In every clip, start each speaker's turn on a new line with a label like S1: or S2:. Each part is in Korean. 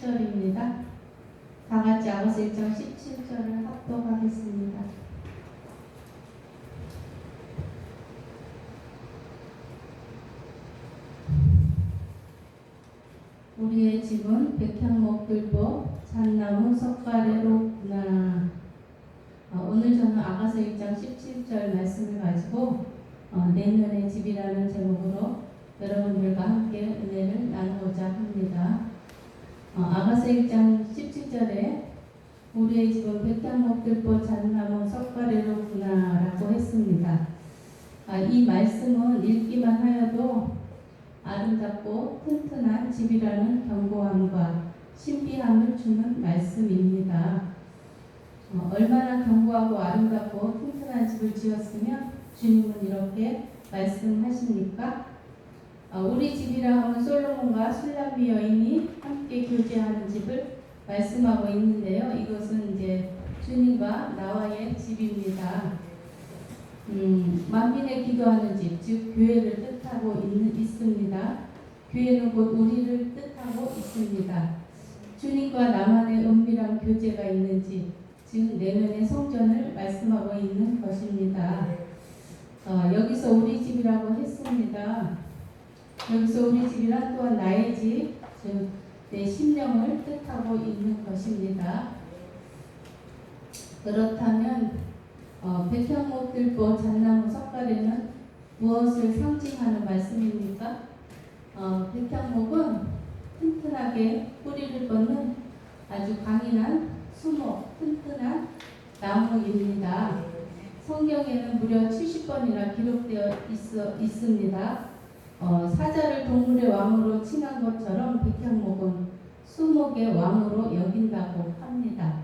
S1: 17절입니다. 다 같이 아버지 1장 17절을 합독하겠습니다. 우리의 집은 백향목 들보 잣나무 석가래로 구나. 어, 오늘 저는 아가서 1장 17절 말씀을 가지고 어, 내년의 집이라는 제목으로 여러분들과 함께 은혜를 나누고자 합니다. 어, 아가서 1장 17절에 우리의 집은 백향목 들보 잣나무 석가래로구나 라고 했습니다. 아, 이 말씀은 읽기만 하여도 아름답고 튼튼한 집이라는 견고함과 신비함을 주는 말씀입니다. 어, 얼마나 견고하고 아름답고 튼튼한 집을 지었으면 주님은 이렇게 말씀하십니까? 어, 우리 집이라 하면 솔로몬과 술람비 여인이 함께 교제하는 집을 말씀하고 있는데요. 이것은 이제 주님과 나와의 집입니다. 음, 만민의 기도하는 집, 즉 교회를 뜻하고 있는, 있습니다. 교회는 곧 우리를 뜻하고 있습니다. 주님과 나만의 은밀한 교제가 있는 집, 즉 내면의 성전을 말씀하고 있는 것입니다. 어, 여기서 우리 집이라고 했습니다. 여기서 우리 집이란 또한 나의 집, 즉 내 심령을 뜻하고 있는 것입니다. 그렇다면 어, 백향목들보 잣나무 석가래는 무엇을 상징하는 말씀입니까? 어, 백향목은 튼튼하게 뿌리를 뻗는 아주 강인한 수목, 튼튼한 나무입니다. 성경에는 무려 70번이나 기록되어 있어, 있습니다. 어, 사자를 동물의 왕으로 칭한 것처럼 백향목은 수목의 왕으로 여긴다고 합니다.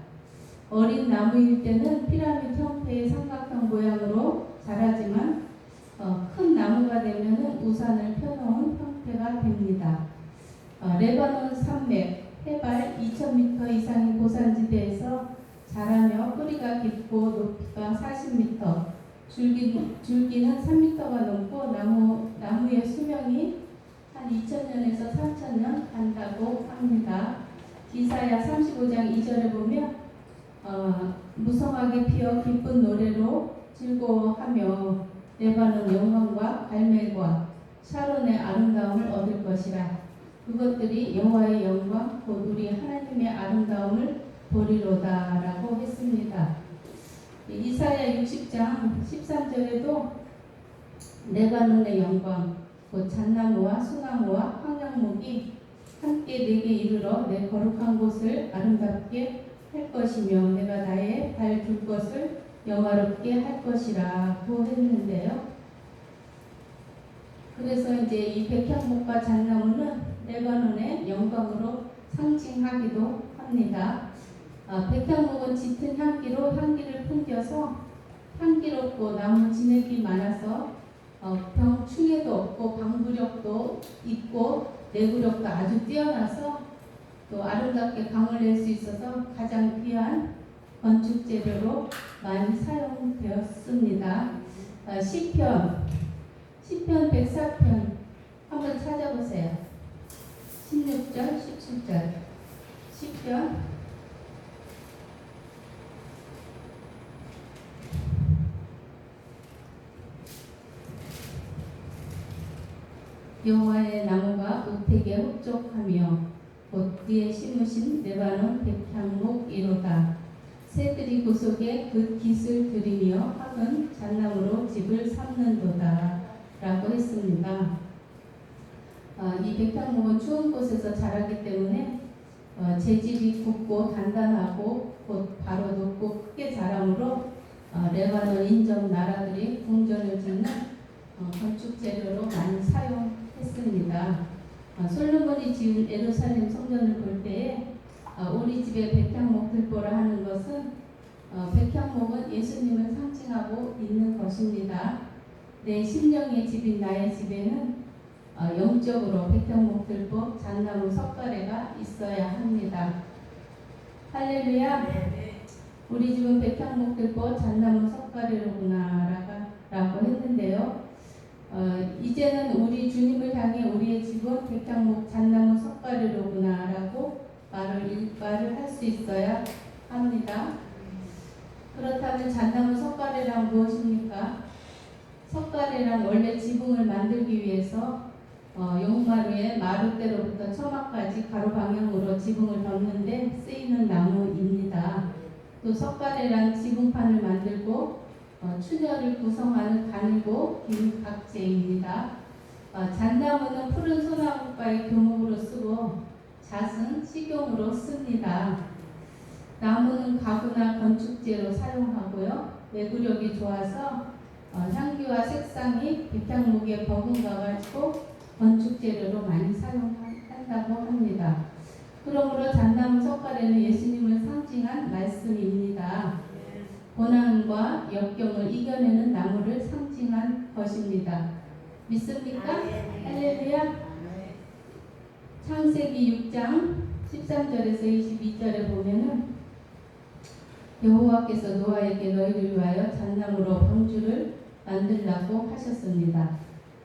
S1: 어린 나무일 때는 피라미드 형태의 삼각형 모양으로 자라지만 어, 큰 나무가 되면 우산을 펴놓은 형태가 됩니다. 어, 레바논 산맥 해발 2,000m 이상의 고산지대에서 자라며 뿌리가 깊고 높이가 40m, 줄기, 줄기는 3m가 넘고 나무, 나무의 수명이 한 2,000년에서 3,000년 간다고 합니다. 기사야 35장 2절에 보면 어, 무성하게 피어 기쁜 노래로 즐거워하며 레바논 영광과 갈멜과 샤론의 아름다움을 얻을 것이라 그것들이 여호와의 영광 곧 우리 하나님의 아름다움을 보리로다라고 했습니다. 이사야 60장 13절에도 레바논의 영광 곧 잣나무와 수나무와 황량목이 함께 내게 이르러 내 거룩한 곳을 아름답게 할 것이며 내가 나의 발 둘 것을 영화롭게 할 것이라고 했는데요. 그래서 이제 이 백향목과 잣나무는 레바논의 영광으로 상징하기도 합니다. 아, 백향목은 짙은 향기로 향기를 풍겨서 향기롭고 나무 진액이 많아서 어, 병충해도 없고 방부력도 있고 내구력도 아주 뛰어나서 또 아름답게 강을 낼 수 있어서 가장 귀한 건축 재료로 많이 사용되었습니다. 아, 시편 시편 104편 한번 찾아보세요. 16절, 17절 시편 여호와의 나무가 우택에 흡족하며 곧 그의 심으신 레바논 백향목이로다. 새들이 구속에 그 깃을 들이며 학은 잣나무로 집을 삼는도다. 라고 했습니다. 어, 이 백향목은 추운 곳에서 자라기 때문에 어, 재질이 굵고 단단하고 곧 바로 높고 크게 자라므로 어, 레바논 인접 나라들이 궁전을 짓는 어, 건축 재료로 많이 사용 했습니다. 어, 솔로몬이 지은 예루살렘 성전을 볼 때에 어, 우리 집에 백향목 들보라 하는 것은 어, 백향목은 예수님을 상징하고 있는 것입니다. 내 심령의 집인 나의 집에는 어, 영적으로 백향목 들보 잣나무 석가래가 있어야 합니다. 할렐루야. 우리 집은 백향목 들보 잣나무 석가래로구나 라고 했는데요. 어, 이제는 우리 주님을 향해 우리의 집은 백향목 잣나무 석가래로구나 라고 말을 말을 할 수 있어야 합니다. 그렇다면 잣나무 석가래란 무엇입니까? 석가래란 원래 지붕을 만들기 위해서 어, 용마루에 마루대로부터 처마까지 가로 방향으로 지붕을 덮는데 쓰이는 나무입니다. 또 석가래란 지붕판을 만들고 어, 추녀를 구성하는 가늘고 긴 각재입니다. 어, 잣나무는 푸른 소나무과의 교목으로 쓰고 잣은 식용으로 씁니다. 나무는 가구나 건축재로 사용하고요. 내구력이 좋아서 어, 향기와 색상이 백향목에 버금가 가지고 건축 재료로 많이 사용한다고 합니다. 그러므로 잣나무 석가래는 예수님을 상징한 말씀입니다. 고난과 역경을 이겨내는 나무를 상징한 것입니다. 믿습니까? 할렐루야. 창세기 6장 13절에서 22절에 보면은 여호와께서 노아에게 너희를 위하여 잣나무로 방주를 만들라고 하셨습니다.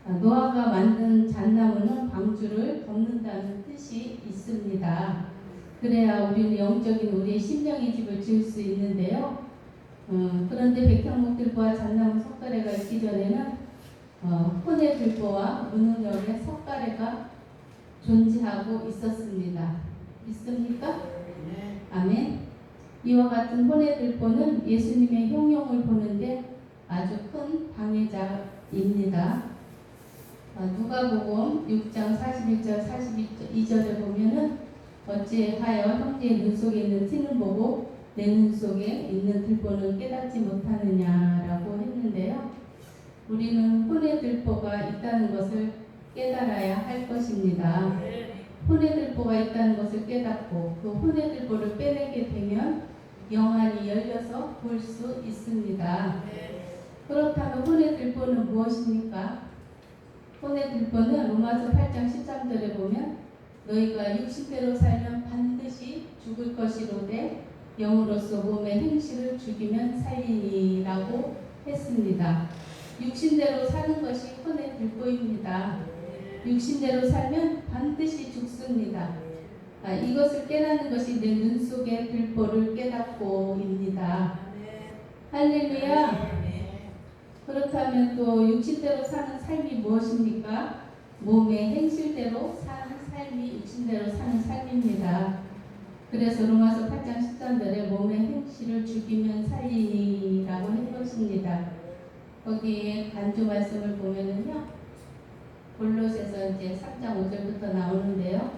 S1: 아, 노아가 만든 잣나무는 방주를 덮는다는 뜻이 있습니다. 그래야 우리는 영적인 우리의 심령의 집을 지을 수 있는데요. 어, 그런데 백향목들과 잣나무 석가래가 있기 전에는 어, 혼의 들보와 문흥역의 석가래가 존재하고 있었습니다. 있습니까? 아멘. 이와 같은 혼의 들보는 예수님의 형용을 보는데 아주 큰 방해자입니다. 아, 누가복음 6장 41절 42절에 보면은 어찌하여 형제의 눈 속에 있는 티는 보고 내 눈 속에 있는 들보는 깨닫지 못하느냐라고 했는데요. 우리는 혼의 들보가 있다는 것을 깨달아야 할 것입니다. 혼의 들보가 있다는 것을 깨닫고 그 혼의 들보를 빼내게 되면 영안이 열려서 볼 수 있습니다. 그렇다면 혼의 들보는 무엇입니까? 혼의 들보는 로마서 8장 13절에 보면 너희가 60대로 살면 반드시 죽을 것이로되 영으로서 몸의 행실을 죽이면 살리니라고 했습니다. 육신대로 사는 것이 혼의 들보입니다. 육신대로 살면 반드시 죽습니다. 아, 이것을 깨닫는 것이 내 눈 속의 들보를 깨닫고입니다. 할렐루야. 그렇다면 또 육신대로 사는 삶이 무엇입니까? 몸의 행실대로 사는 삶이 육신대로 사는 삶입니다. 그래서 로마서 8장 13절에 몸의 행실을 죽이면 살리니라고 한 것입니다. 거기에 간주 말씀을 보면은요. 골로새서 이제 3장 5절부터 나오는데요.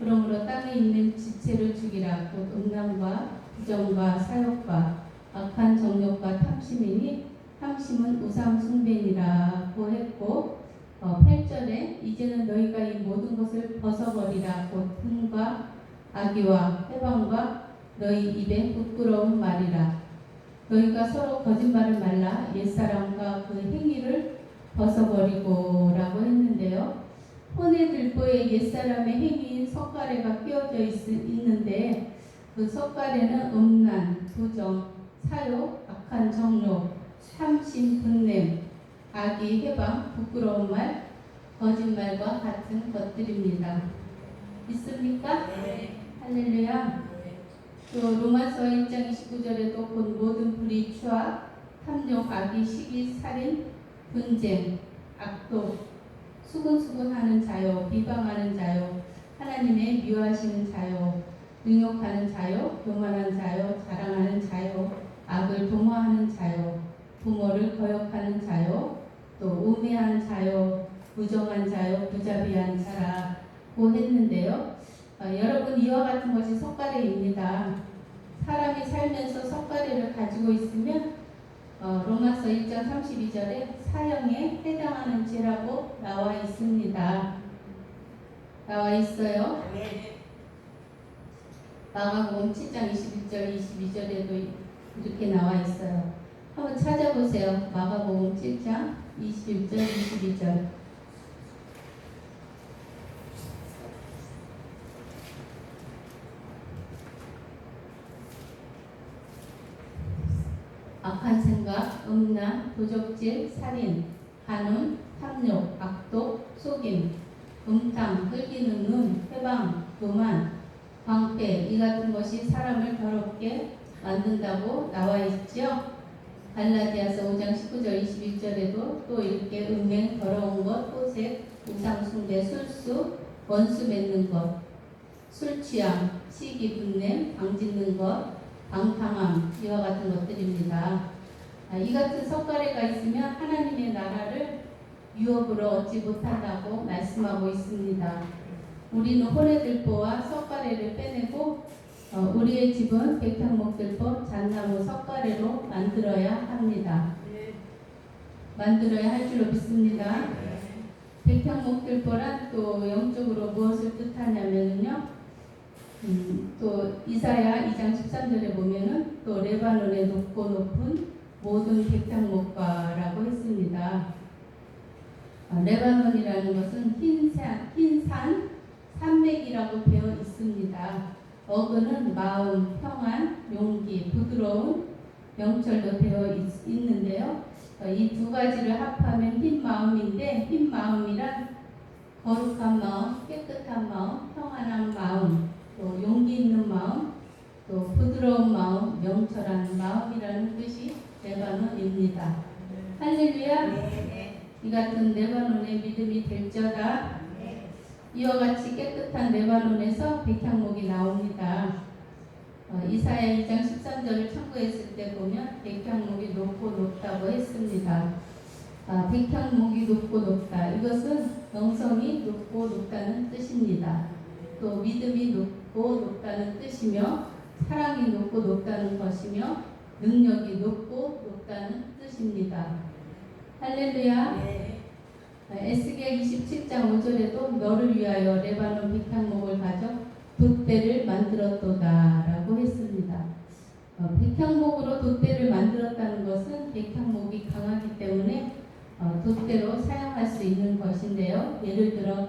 S1: 그러므로 땅에 있는 지체를 죽이라 곧 음란과 부정과 사욕과 악한 정욕과 탐심이니 탐심은 우상 숭배니라고 했고 어, 8절에 이제는 너희가 이 모든 것을 벗어버리라 곧 흥과 악의와 해방과 너희 입에 부끄러운 말이라 너희가 서로 거짓말을 말라 옛사람과 그 행위를 벗어버리고 라고 했는데요. 혼의 들보에 옛사람의 행위인 석가래가 끼어져 있, 있는데 그 석가래는 음란, 부정, 사욕, 악한 정욕, 참심, 분냄, 악의 해방, 부끄러운 말, 거짓말과 같은 것들입니다. 있습니까? 할렐루야. 또 로마서 1장 29절에도 본 모든 불의, 추악, 탐욕, 악의, 시기, 살인, 분쟁, 악독, 수근수근하는 자요, 비방하는 자요, 하나님의 미워하시는 자요, 능욕하는 자요, 교만한 자요, 자랑하는 자요, 악을 도모하는 자요, 부모를 거역하는 자요, 또 우매한 자요, 부정한 자요, 부자비한 자라 고 했는데요. 어, 여러분 이와 같은 것이 석가래입니다. 사람이 살면서 석가래를 가지고 있으면 어, 로마서 1장 32절에 사형에 해당하는 죄라고 나와 있습니다. 나와 있어요. 마가복음 7장 21절 22절에도 이렇게 나와 있어요. 한번 찾아보세요. 마가복음 7장 21절 22절. 악한 생각, 음란, 도적질, 살인, 간음, 탐욕, 악독, 속임, 음탕, 흘기는 눈, 해방, 교만, 광패 이 같은 것이 사람을 더럽게 만든다고 나와 있죠. 갈라디아서 5장 19절 21절에도 또 이렇게 음행 더러운 것 호색 우상 숭배 술수 원수 맺는 것 술 취함 시기 분냄 방 짓는 것 방탕함 이와 같은 것들입니다. 아, 이 같은 석가래가 있으면 하나님의 나라를 유업으로 얻지 못한다고 말씀하고 있습니다. 우리는 호레들보와 석가래를 빼내고 어, 우리의 집은 백향목들보 잣나무 석가래로 만들어야 합니다. 만들어야 할 줄로 믿습니다. 백향목들보란 또 영적으로 무엇을 뜻하냐면요. 음, 또 이사야 2장 13절에 보면은 또 레바논의 높고 높은 모든 백향목과라고 했습니다. 아, 레바논이라는 것은 흰산, 흰산 산맥이라고 되어 있습니다. 어근은 마음, 평안, 용기, 부드러운 명철로 되어 있, 있는데요. 이 두 가지를 합하면 흰 마음인데 흰 마음이란 거룩한 마음, 깨끗한 마음, 평안한 마음, 또 용기 있는 마음, 또 부드러운 마음, 명철한 마음이라는 뜻이 레바논입니다. 할렐루야. 이 같은 레바논의 믿음이 될저다. 이와 같이 깨끗한 레바논에서 백향목이 나옵니다. 어, 이사야 2장 13절을 참고했을 때 보면 백향목이 높고 높다고 했습니다. 아, 백향목이 높고 높다. 이것은 영성이 높고 높다는 뜻입니다. 또 믿음이 높고 높다는 뜻이며 사랑이 높고 높다는 것이며 능력이 높고 높다는 뜻입니다. 할렐루야. 에스겔 27장 5절에도 너를 위하여 레바논 백향목을 가져 돛대를 만들었도다라고 했습니다. 어, 백향목으로 돛대를 만들었다는 것은 백향목이 강하기 때문에 어, 돛대로 사용할 수 있는 것인데요. 예를 들어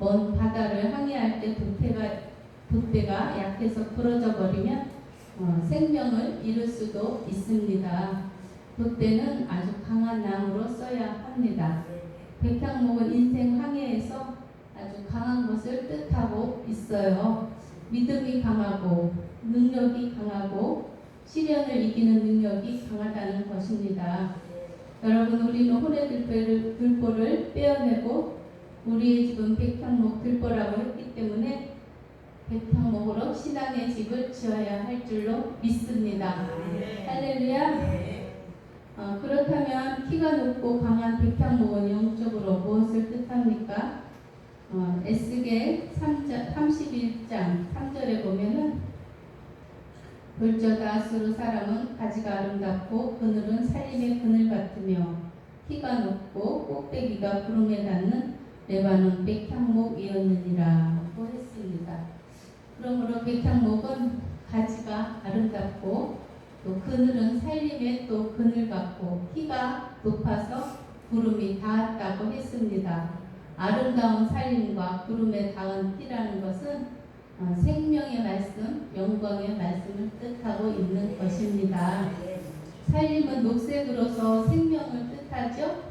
S1: 먼 바다를 항해할 때 돛대가 돛대가 약해서 부러져 버리면 어, 생명을 잃을 수도 있습니다. 돛대는 아주 강한 나무로 써야 합니다. 백향목은 인생 항해에서 아주 강한 것을 뜻하고 있어요. 믿음이 강하고 능력이 강하고 시련을 이기는 능력이 강하다는 것입니다. 여러분 우리는 혼의 들보를, 들보를 빼어내고 우리의 집은 백향목 들보라고 했기 때문에 백향목으로 신앙의 집을 지어야 할 줄로 믿습니다. 할렐루야. 어, 그렇다면 키가 높고 강한 백향목은 영적으로 무엇을 뜻합니까? 어, 에스겔 3장, 31장 3절에 보면은 볼저다 아수르 사람은 가지가 아름답고 그늘은 살림의 그늘 같으며 키가 높고 꼭대기가 구름에 닿는 레바논 백향목이었느니라고 했습니다. 그러므로 백향목은 가지가 아름답고 또 그늘은 살림의 또 그늘 같고 키가 높아서 구름이 닿았다고 했습니다. 아름다운 살림과 구름에 닿은 키라는 것은 어, 생명의 말씀, 영광의 말씀을 뜻하고 있는 것입니다. 살림은 녹색으로서 생명을 뜻하죠.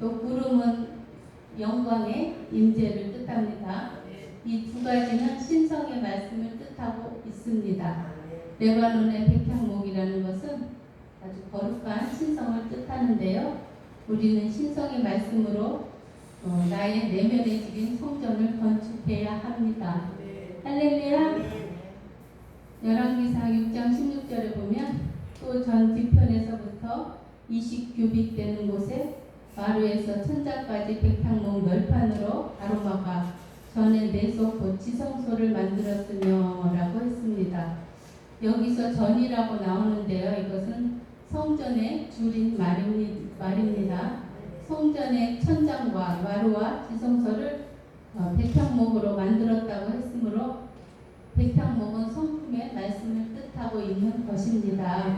S1: 또 구름은 영광의 임재를 뜻합니다. 이 두 가지는 신성의 말씀을 뜻하고 있습니다. 레바논의 백향목이라는 것은 아주 거룩한 신성을 뜻하는데요. 우리는 신성의 말씀으로 어, 나의 내면의 집인 성전을 건축해야 합니다. 할렐루야. 열왕기상 6장 16절에 보면 또 전 뒤편에서부터 20규빗 되는 곳에 마루에서 천장까지 백향목 널판으로 가로막아 전에 내속 고치성소를 만들었으며 라고 했습니다. 여기서 전이라고 나오는데요. 이것은 성전의 줄인 말입니다. 성전의 천장과 마루와 지성소를 어, 백향목으로 만들었다고 했으므로 백향목은 성품의 말씀을 뜻하고 있는 것입니다.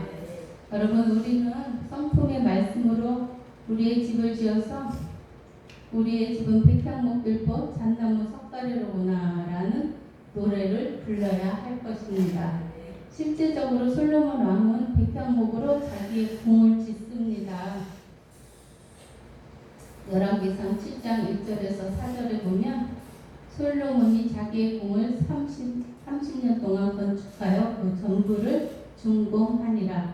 S1: 여러분 우리는 성품의 말씀으로 우리의 집을 지어서 우리의 집은 백향목들보 잣나무 석가래로구나라는 노래를 불러야 할 것입니다. 실제적으로 솔로몬 왕은 백향목으로 자기의 궁을 짓습니다. 열왕기상 7장 1절에서 4절에 보면 솔로몬이 자기의 궁을 30 30년 동안 건축하여 그 전부를 준공하니라.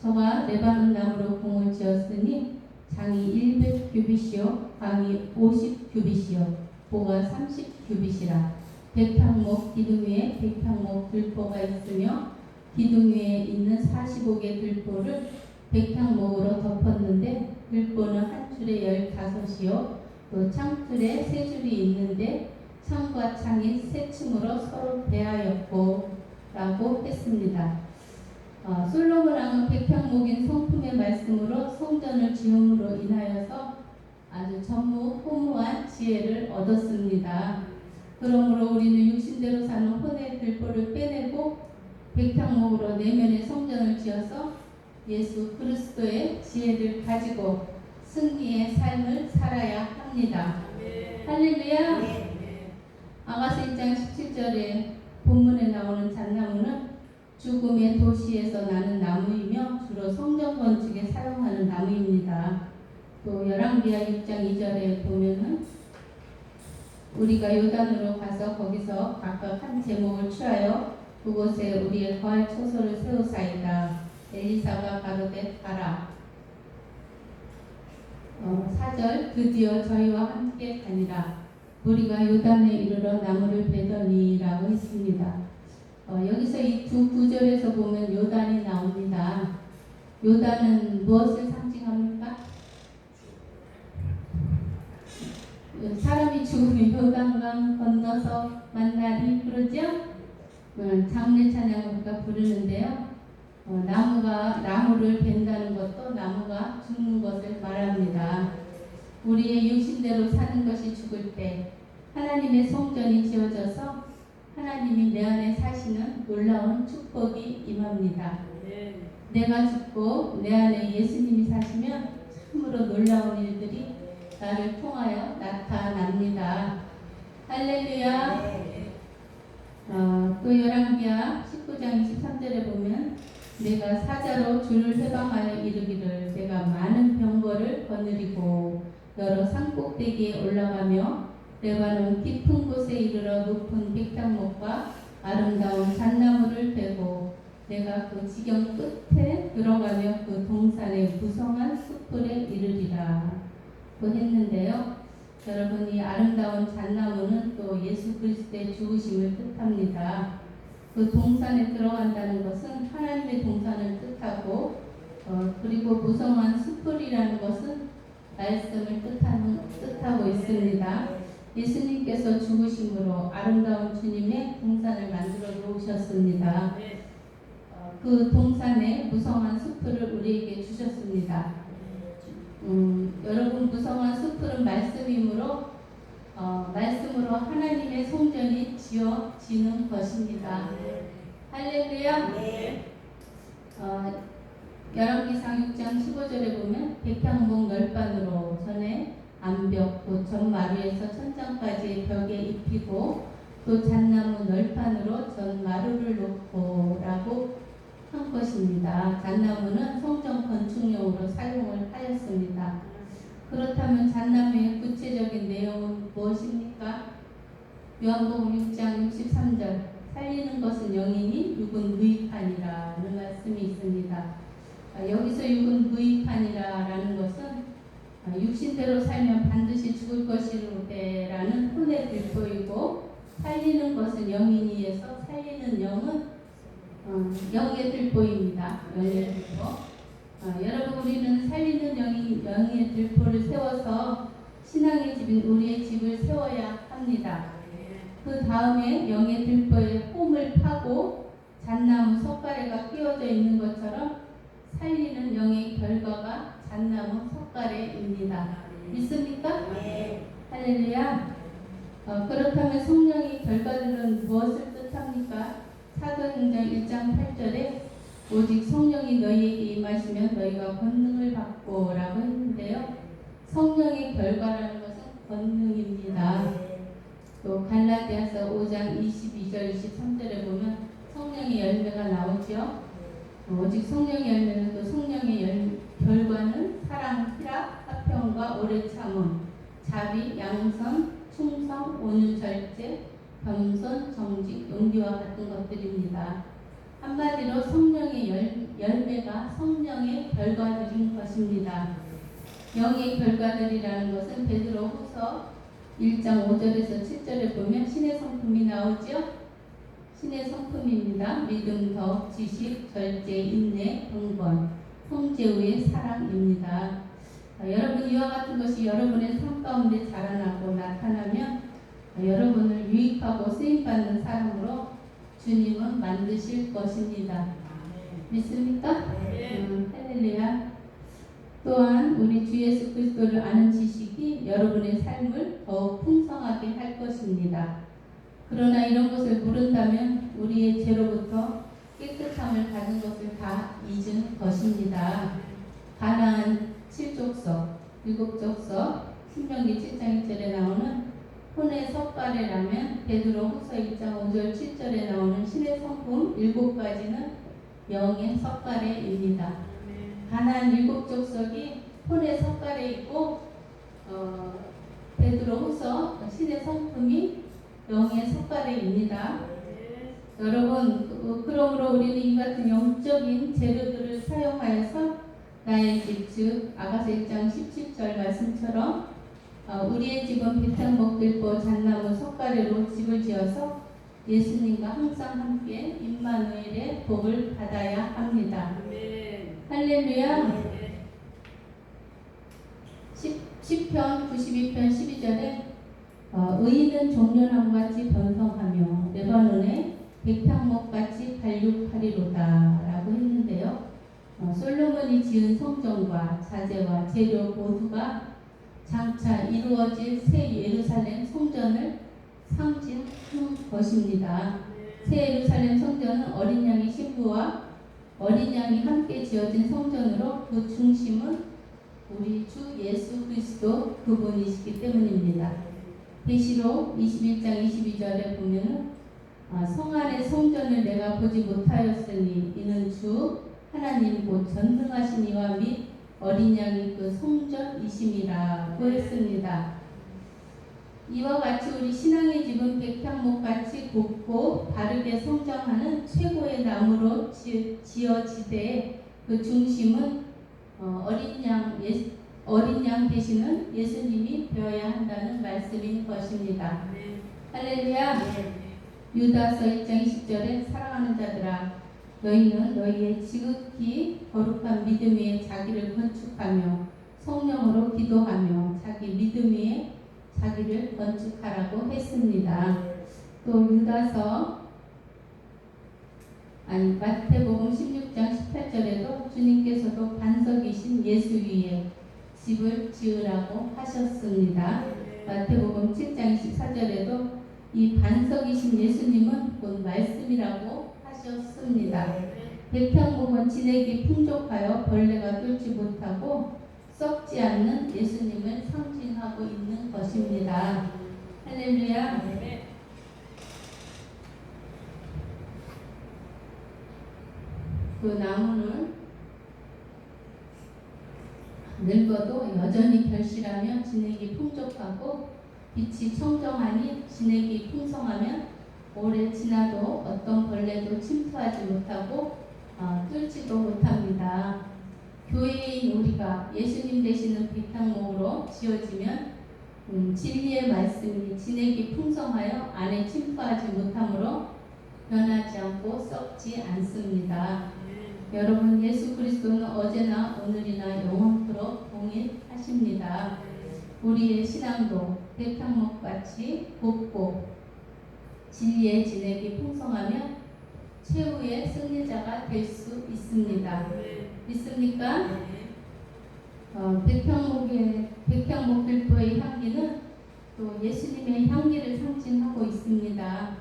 S1: 저가 레바논 나무로 공을 지었으니 장이 100규빗이요 광이 50규빗이요 보가 30규빗이라. 백향목 기둥 위에 백향목 들보가 있으며 기둥 위에 있는 45개 들보를 백향목으로 덮었는데 들보는 한 줄에 15이요 또 창틀에 세 줄이 있는데 창과 창이 세 층으로 서로 대하였고 라고 했습니다. 어, 솔로몬 왕은 백향목인 성품의 말씀으로 성전을 지음으로 인하여서 아주 전무후무한 지혜를 얻었습니다. 그러므로 우리는 육신대로 사는 혼의 들보를 빼내고 백향목으로 내면의 성전을 지어서 예수 그리스도의 지혜를 가지고 승리의 삶을 살아야 합니다. 할렐루야. 아가서 1장 17절에 본문에 나오는 잣나무는 죽음의 도시에서 나는 나무이며 주로 성전 건축에 사용하는 나무입니다. 또 열왕기하 6장 2절에 보면은 우리가 요단으로 가서 거기서 각각 한 제목을 취하여 그곳에 우리의 거할 초소를 세우사이다. 엘리사가 가로되 가라. 어, 4절 드디어 저희와 함께 가니라. 우리가 요단에 이르러 나무를 베더니라고 했습니다. 어, 여기서 이 두 구절에서 보면 요단이 나옵니다. 요단은 무엇을 상징합니까? 사람이 죽으면 요단강 건너서 만나리 그러죠? 어, 장례 찬양을 우리가 부르는데요. 어, 나무가 나무를 벤다는 것도 나무가 죽는 것을 말합니다. 우리의 육신대로 사는 것이 죽을 때 하나님의 성전이 지어져서 하나님이 내 안에 사시는 놀라운 축복이 임합니다. 내가 죽고 내 안에 예수님이 사시면 참으로 놀라운 일들이 나를 통하여 나타납니다. 할렐루야. 어, 또 열왕기하 19장 23절에 보면 내가 사자로 주를 해방하여 이르기를 내가 많은 병거를 거느리고 여러 산꼭대기에 올라가며 레바논 깊은 곳에 이르러 높은 백향목과 아름다운 잣나무를 베고 내가 그 지경 끝에 들어가며 그 동산의 무성한 숲풀에 이르리라 고 했는데요. 여러분 이 아름다운 잣나무는 또 예수 그리스도의 죽으심을 뜻합니다. 그 동산에 들어간다는 것은 하나님의 동산을 뜻하고 어, 그리고 무성한 숲풀이라는 것은 말씀을 뜻하는, 뜻하고 있습니다. 예수님께서 죽으심으로 아름다운 주님의 동산을 만들어 놓으셨습니다. 어, 그 동산에 무성한 숲풀을 우리에게 주셨습니다. 음, 여러분 무성한 숲풀은 말씀이므로 어, 말씀으로 하나님의 성전이 지어지는 것입니다. 할렐루야. 어, 열왕기상 6장 15절에 보면 백향목 널반으로 전에 암벽 곧 전마루에서 천장까지 벽에 입히고 또 잣나무 널판으로 전 마루를 놓고라고 한 것입니다. 잣나무는 성전 건축용으로 사용을 하였습니다. 그렇다면 잣나무의 구체적인 내용은 무엇입니까? 요한복음 6장 63절 살리는 것은 영이니 육은 무익하니라는 말씀이 있습니다. 아, 여기서 육은 무익하니라라는 것은 아, 육신대로 살면 반드시 죽을 것이라는 혼의 들보이고 살리는 것은 영이니에서 살리는 영은 어, 영의 들보입니다. 영의 들보. 어, 여러분 우리는 살리는 영이 영의 들보를 세워서 신앙의 집인 우리의 집을 세워야 합니다. 그 다음에 영의 들보에 홈을 파고 잣나무 석가래가 끼워져 있는 것처럼 살리는 영의 결과가 잣나무 석가래 입니다. 믿습니까? 할렐루야. 어, 그렇다면 성령의 결과들은 무엇을 뜻합니까? 사도행전 1장 8절에 오직 성령이 너희에게 임하시면 너희가 권능을 받고 라고 했는데요. 성령의 결과라는 것은 권능입니다. 또 갈라디아서 5장 22절 23절에 보면 성령의 열매가 나오죠. 오직 성령의 열매는 또 성령의 열, 결과는 사랑, 희락, 화평과 오래 참음, 자비, 양선, 충성, 온유, 절제, 겸손, 정직, 용기와 같은 것들입니다. 한마디로 성령의 열, 열매가 성령의 결과들인 것입니다. 영의 결과들이라는 것은 베드로 후서 1장 5절에서 7절에 보면 신의 성품이 나오죠. 신의 성품입니다. 믿음, 덕, 지식, 절제, 인내, 경건, 형제 후의 사랑입니다. 어, 여러분 이와 같은 것이 여러분의 삶 가운데 자라나고 나타나면 어, 여러분을 유익하고 쓰임받는 사람으로 주님은 만드실 것입니다. 믿습니까? 음, 할렐루야. 또한 우리 주 예수 그리스도를 아는 지식이 여러분의 삶을 더욱 풍성하게 할 것입니다. 그러나 이런 것을 모른다면 우리의 죄로부터 깨끗함을 받은 것을 다 잊은 것입니다. 가나안 7족서, 7족서, 신명기 7장 1절에 나오는 혼의 석가래라면 베드로 후서 2장 5절 7절에 나오는 신의 성품 7가지는 영의 석가래입니다. 가나안 일곱 족속이 혼의 석가래 있고 어, 베드로 후서 신의 성품이 영의 석가래입니다. 여러분 그- 그러므로 우리는 이 같은 영적인 재료들을 사용하여서 나의 집, 즉 아가서 1장 17절 말씀처럼 어, 우리의 집은 비탄 먹들보 잣나무 석가래로 집을 지어서 예수님과 항상 함께 임마누엘의 복을 받아야 합니다. 할렐루야. 10, 편 92편 12절에 어, 의인은 종려나무같이 번성하며 레바논의 백향목같이 발육하리로다 라고 했는데요. 어, 솔로몬이 지은 성전과 자재와 재료 모두가 장차 이루어질 새 예루살렘 성전을 상징한 것입니다. 새 예루살렘 성전은 어린 양의 신부와 어린 양이 함께 지어진 성전으로 그 중심은 우리 주 예수 그리스도 그분이시기 때문입니다. 계시록 21장 22절에 보면은 아, 성 안의 성전을 내가 보지 못하였으니 이는 주 하나님 곧 전능하신 이와 및 어린 양이 그 성전이심이라고 했습니다. 이와 같이 우리 신앙의 집은 백향목같이 곱고 바르게 성장하는 최고의 나무로 지- 지어지되 그 중심은 어, 어린 양 예, 어린 양 되시는 예수님이 되어야 한다는 말씀인 것입니다. 할렐루야. 유다서 1장 20절에 사랑하는 자들아 너희는 너희의 지극히 거룩한 믿음 위에 자기를 건축하며 성령으로 기도하며 자기 믿음 위에 자기를 건축하라고 했습니다. 또 유다서 아니 마태복음 16장 18절에도 주님께서도 반석이신 예수 위에 집을 지으라고 하셨습니다. 마태복음 7장 24절에도 이 반석이신 예수님은 곧 말씀이라고 하셨습니다. 백향목은 진액이 풍족하여 벌레가 뚫지 못하고 썩지 않는 예수님을 상징하고 있는 것입니다. 할렐루야. 그 나무는 늙어도 여전히 결실하며 진액이 풍족하고 빛이 청정하니 진액이 풍성하면 오래 지나도 어떤 벌레도 침투하지 못하고 어, 뚫지도 못합니다. 교회인 우리가 예수님 되시는 비탕목으로 지어지면 음, 진리의 말씀이 진액이 풍성하여 안에 침투하지 못하므로 변하지 않고 썩지 않습니다. 여러분 예수 그리스도는 어제나 오늘이나 영원토록 동일하십니다. 우리의 신앙도 백향목같이 곱고 진리의 진액이 풍성하면 최후의 승리자가 될 수 있습니다. 믿습니까? 어, 백향목의 백향목 들보의 향기는 또 예수님의 향기를 상징하고 있습니다.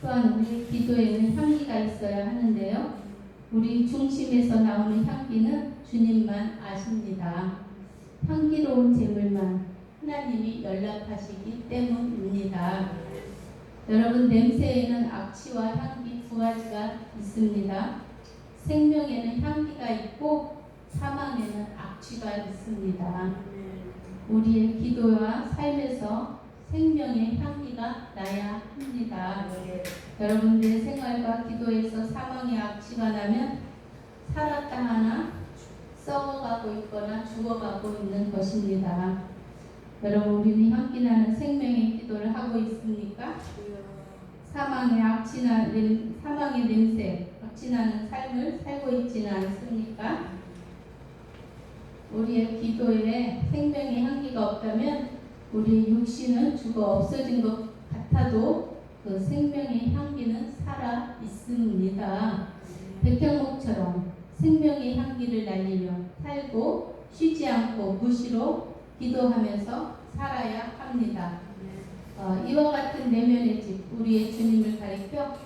S1: 또한 우리 기도에는 향기가 있어야 하는데요. 우리 중심에서 나오는 향기는 주님만 아십니다. 향기로운 재물만 하나님이 연락하시기 때문입니다. 여러분 냄새에는 악취와 향기 두 가지가 있습니다. 생명에는 향기가 있고 사망에는 악취가 있습니다. 우리의 기도와 삶에서 생명의 향기가 나야 합니다. 여러분들의 생활과 기도에서 사망의 악취가 나면 살았다 하나 썩어가고 있거나 죽어가고 있는 것입니다. 여러분 우리는 향기나는 생명의 기도를 하고 있습니까? 사망의 악취나 냄, 사망의 냄새, 악취나는 삶을 살고 있지는 않습니까? 우리의 기도에 생명의 향기가 없다면 우리의 육신은 죽어 없어진 것 같아도 그 생명의 향기는 살아 있습니다. 백향목처럼 생명의 향기를 날리며 살고 쉬지 않고 무시로 기도하면서 살아야 합니다. 어, 이와 같은 내면의 집 우리의 주님을 가리켜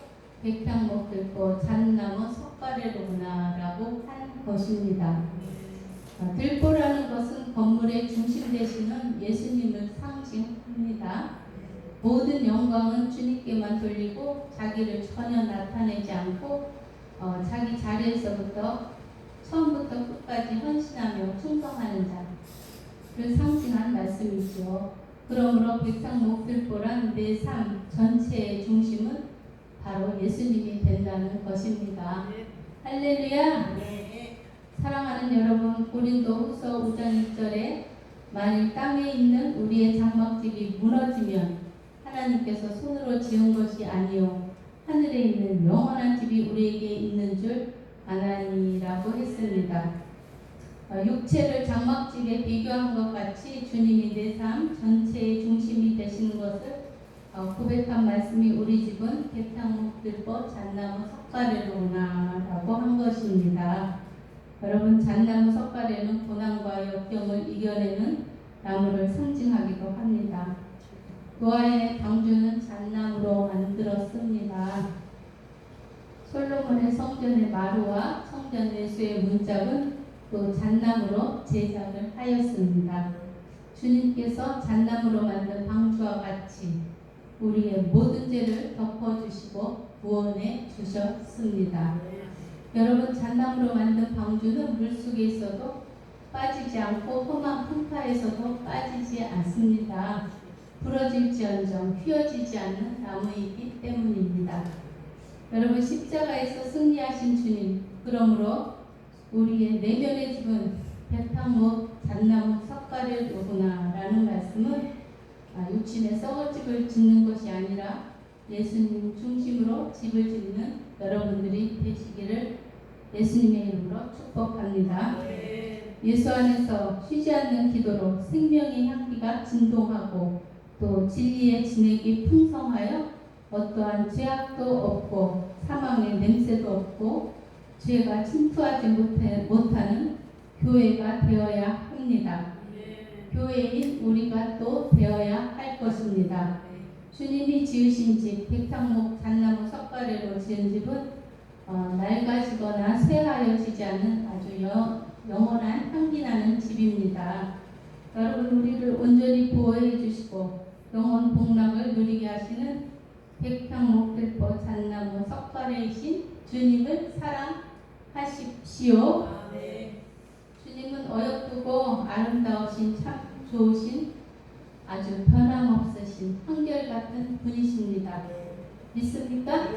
S1: 백향목 들고 잣나무 석가래로구나라고 한 것입니다. 어, 들보라는 것은 건물의 중심 되시는 예수님을 상징합니다. 모든 영광은 주님께만 돌리고 자기를 전혀 나타내지 않고 어, 자기 자리에서부터 처음부터 끝까지 헌신하며 충성하는 자 를 상징한 말씀이죠. 그러므로 백향목 들보란 내 삶 전체의 중심은 바로 예수님이 된다는 것입니다. 할렐루야! 사랑하는 여러분, 고린도 후서 5장 1절에 만일 땅에 있는 우리의 장막집이 무너지면 하나님께서 손으로 지은 것이 아니요 하늘에 있는 영원한 집이 우리에게 있는 줄 아나니라고 했습니다. 어, 육체를 장막집에 비교한 것 같이 주님이 내 삶 전체의 중심이 되시는 것을 어, 고백한 말씀이 우리 집은 백향목 들보 잣나무 석가래로구나라고 한 것입니다. 여러분 잣나무 석가래는 고난과 역경을 이겨내는 나무를 상징하기도 합니다. 노아의 방주는 잣나무로 만들었습니다. 솔로몬의 성전의 마루와 성전 내수의 문짝은 또 잣나무로 제작을 하였습니다. 주님께서 잣나무로 만든 방주와 같이 우리의 모든 죄를 덮어주시고 구원해 주셨습니다. 여러분 잣나무로 만든 방주는 물속에 있어도 빠지지 않고 험한 풍파에서도 빠지지 않습니다. 부러질지언정 휘어지지 않는 나무이기 때문입니다. 여러분 십자가에서 승리하신 주님 그러므로 우리의 내면의 집은 백향목 잣나무 석가래로구나 라는 말씀은 아, 육신의 썩어집을 짓는 것이 아니라 예수님 중심으로 집을 짓는 여러분들이 되시기를 예수님의 이름으로 축복합니다. 예수 안에서 쉬지 않는 기도로 생명의 향기가 진동하고 또 진리의 진액이 풍성하여 어떠한 죄악도 없고 사망의 냄새도 없고 죄가 침투하지 못해, 못하는 교회가 되어야 합니다. 교회인 우리가 또 되어야 할 것입니다. 주님이 지으신 집 백향목 잣나무 석가래로 지은 집은 어, 낡아지거나 쇠하여지지 않는 아주 여, 영원한 향기나는 집입니다. 여러분 우리를 온전히 보호해 주시고 영원 복락을 누리게 하시는 백향목 들보 잣나무 석가래이신 주님을 사랑 하십시오. 주님은 어여쁘고 아름다우신 참 좋으신 아주 변함없으신 한결같은 분이십니다. 믿습니까?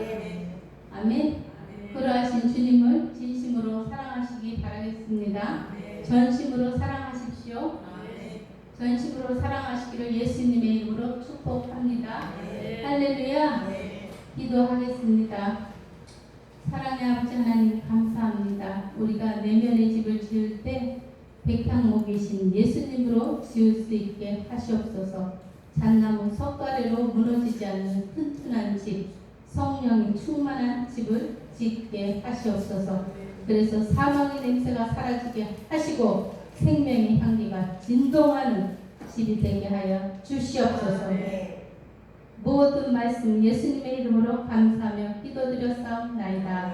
S1: 아멘. 그러하신 주님을 진심으로 사랑하시기 바라겠습니다. 전심으로 사랑하십시오. 전심으로 사랑하시기를 예수님의 이름으로 축복합니다. 할렐루야. 기도하겠습니다. 사랑의 아버지 하나님 감사합니다. 우리가 내면의 집을 지을 때 백향목이신 예수님으로 지을 수 있게 하시옵소서. 잣나무 석가래로 무너지지 않는 튼튼한 집, 성령이 충만한 집을 짓게 하시옵소서. 그래서 사망의 냄새가 사라지게 하시고 생명의 향기가 진동하는 집이 되게 하여 주시옵소서. 모든 말씀 예수님의 이름으로 감사하며 기도드렸사옵나이다.